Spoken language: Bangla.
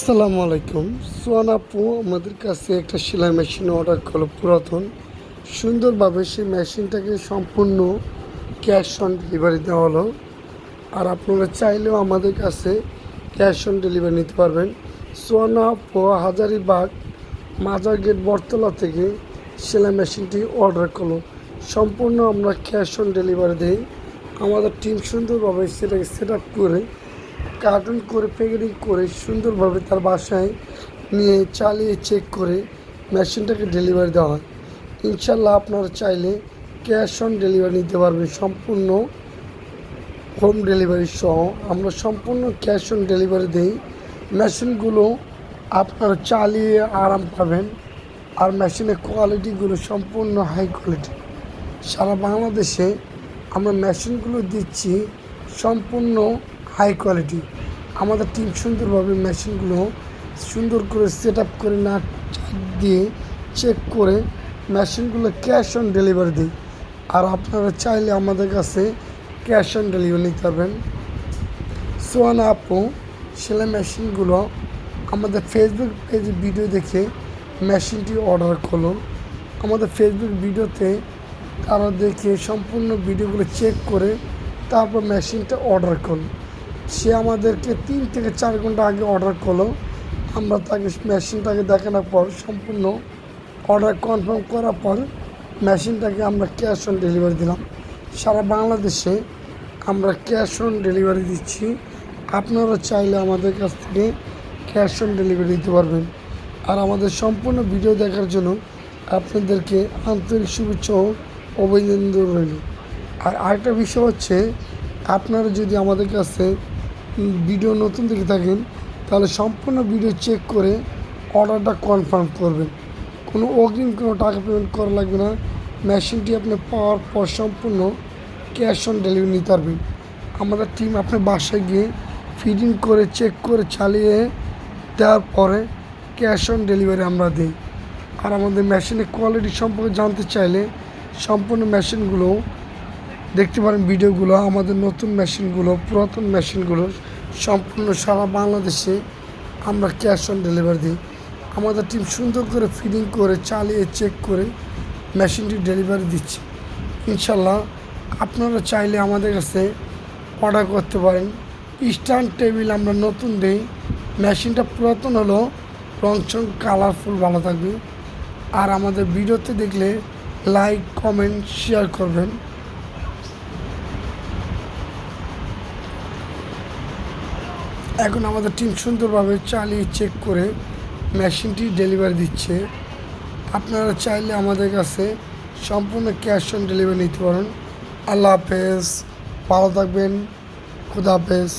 আসসালামু আলাইকুম। সোয়ান আপু, আমাদের কাছে একটা সেলাই মেশিন অর্ডার করল পুরাতন। সুন্দরভাবে সেই মেশিনটাকে সম্পূর্ণ ক্যাশ অন ডেলিভারি দেওয়া হলো। আর আপনারা চাইলেও আমাদের কাছে ক্যাশ অন ডেলিভারি নিতে পারবেন। সোয়ানা আপু হাজারিবাগ মাজার গেট বটতলা থেকে সেলাই মেশিনটি অর্ডার করল। সম্পূর্ণ আমরা ক্যাশ অন ডেলিভারি দিই। আমাদের টিম সুন্দরভাবে সেটাকে সেট আপ করে কার্টুন করে প্যাকেটিং করে সুন্দরভাবে তার বাসায় নিয়ে চালিয়ে চেক করে মেশিনটাকে ডেলিভারি দেওয়া হয়। ইনশাল্লাহ আপনারা চাইলে ক্যাশ অন ডেলিভারি নিতে পারবেন। সম্পূর্ণ হোম ডেলিভারি সহ আমরা সম্পূর্ণ ক্যাশ অন ডেলিভারি দিই। মেশিনগুলো আপনারা চালিয়ে আরাম পাবেন আর মেশিনের কোয়ালিটিগুলো সম্পূর্ণ হাই কোয়ালিটি। সারা বাংলাদেশে আমরা মেশিনগুলো দিচ্ছি সম্পূর্ণ হাই কোয়ালিটি। আমাদের টিম সুন্দরভাবে মেশিনগুলো সুন্দর করে সেট আপ করে না দিয়ে চেক করে মেশিনগুলো ক্যাশ অন ডেলিভারি দিই আর আপনারা চাইলে আমাদের কাছে ক্যাশ অন ডেলিভারি নিতে পারবেন। সোয়ান আপু, সেলাই মেশিনগুলো আমাদের ফেসবুক পেজে ভিডিও দেখে মেশিনটি অর্ডার করল। আমাদের ফেসবুক ভিডিওতে তারা দেখে সম্পূর্ণ ভিডিওগুলো চেক করে তারপর মেশিনটা অর্ডার করল। সে আমাদেরকে তিন থেকে চার ঘণ্টা আগে অর্ডার করল। আমরা তাকে মেশিনটাকে দেখানোর পর, সম্পূর্ণ অর্ডার কনফার্ম করার পর মেশিনটাকে আমরা ক্যাশ অন ডেলিভারি দিলাম। সারা বাংলাদেশে আমরা ক্যাশ অন ডেলিভারি দিচ্ছি। আপনারা চাইলে আমাদের কাছ থেকে ক্যাশ অন ডেলিভারি দিতে পারবেন। আর আমাদের সম্পূর্ণ ভিডিও দেখার জন্য আপনাদেরকে আন্তরিক শুভেচ্ছা অভিনন্দন রইল। আর আরেকটা বিষয় হচ্ছে, আপনারা যদি আমাদের কাছে ভিডিও নতুন দেখে থাকেন, তাহলে সম্পূর্ণ ভিডিও চেক করে অর্ডারটা কনফার্ম করবেন। কোনো অগ্রিম কোনো টাকা পেমেন্ট করা লাগবে না। মেশিনটি আপনি পাওয়ার পর সম্পূর্ণ ক্যাশ অন ডেলিভারি নিতে পারবেন। আমাদের টিম আপনার বাসায় গিয়ে ফিটিং করে চেক করে, চালিয়ে দেওয়ার পরে ক্যাশ অন ডেলিভারি আমরা দিই। আর আমাদের মেশিনের কোয়ালিটি সম্পর্কে জানতে চাইলে সম্পূর্ণ মেশিনগুলো দেখতে পারেন ভিডিওগুলো, আমাদের নতুন মেশিনগুলো, পুরাতন মেশিনগুলো, সম্পূর্ণ সারা বাংলাদেশে আমরা ক্যাশ অন ডেলিভারি দিই। আমাদের টিম সুন্দর করে ফিটিং করে, চালিয়ে চেক করে মেশিনটি ডেলিভারি দিচ্ছে। ইনশাল্লাহ আপনারা চাইলে আমাদের কাছে অর্ডার করতে পারেন। স্ট্যান্ড টেবিল আমরা নতুন দিই। মেশিনটা পুরাতন হলো, রং চং কালারফুল ভালো থাকবে। আর আমাদের ভিডিওতে দেখলে লাইক কমেন্ট শেয়ার করবেন। এখন আমাদের টিম সুন্দরভাবে চালিয়ে চেক করে মেশিনটি ডেলিভারি দিচ্ছে। আপনারা চাইলে আমাদের কাছে সম্পূর্ণ ক্যাশ অন ডেলিভারি নিতে পারেন। আল্লাহ হাফেজ, ভালো থাকবেন, খুদা হাফেজ।